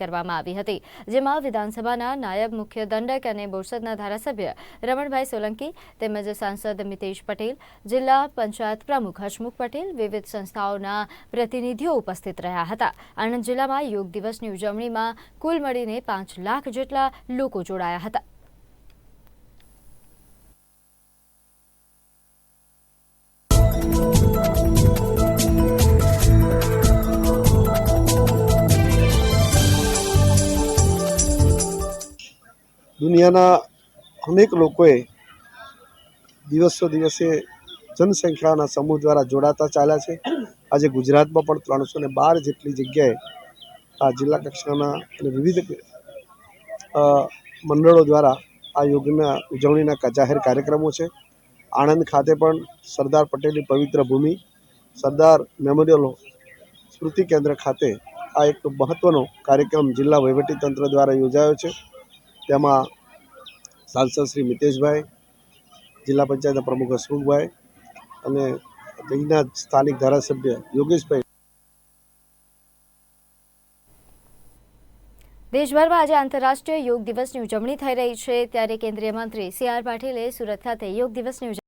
કરવામાં આવી હતી, જેમાં વિધાનસભાના નાયબ મુખ્ય દંડક અને બોરસદના ધારાસભ્ય રમણભાઈ સોલંકી તેમજ સાંસદ મિતેશ પટેલ, જિલ્લા પંચાયત પ્રમુખ હસમુખ પટેલ, વિવિધ સંસ્થાઓના પ્રતિનિધિઓ ઉપસ્થિત રહ્યા હતા. આણંદ જિલ્લામાં યોગ દિવસની ઉજવણીમાં કુલ મળીને પાંચ લાખ જેટલા લોકો જોડાયા હતા. દુનિયાના અનેક લોકોએ દિવસો દિવસે જનસંખ્યાના સમૂહ દ્વારા જોડાતા ચાલ્યા છે. આજે ગુજરાતમાં પણ ત્રણસો ને બાર જેટલી જગ્યાએ આ જિલ્લા કક્ષાના અને વિવિધ મંડળો દ્વારા આ યોગના ઉજવણીના જાહેર કાર્યક્રમો છે. આણંદ ખાતે પણ સરદાર પટેલની પવિત્ર ભૂમિ, સરદાર મેમોરિયલ સ્મૃતિ કેન્દ્ર ખાતે આ એક મહત્ત્વનો કાર્યક્રમ જિલ્લા વહીવટીતંત્ર દ્વારા યોજાયો છે. તેમાં સાંસદ શ્રી મિતેશભાઈ, જિલ્લા પંચાયતના પ્રમુખ હસમુખભાઈ અને અહીંના સ્થાનિક ધારાસભ્ય યોગેશભાઈ. દેશભરમાં આજે આંતરરાષ્ટ્રીય યોગ દિવસની ઉજવણી થઈ રહી છે. ત્યારે કેન્દ્રીય મંત્રી સી આર પાટીલે સુરત ખાતે યોગ દિવસની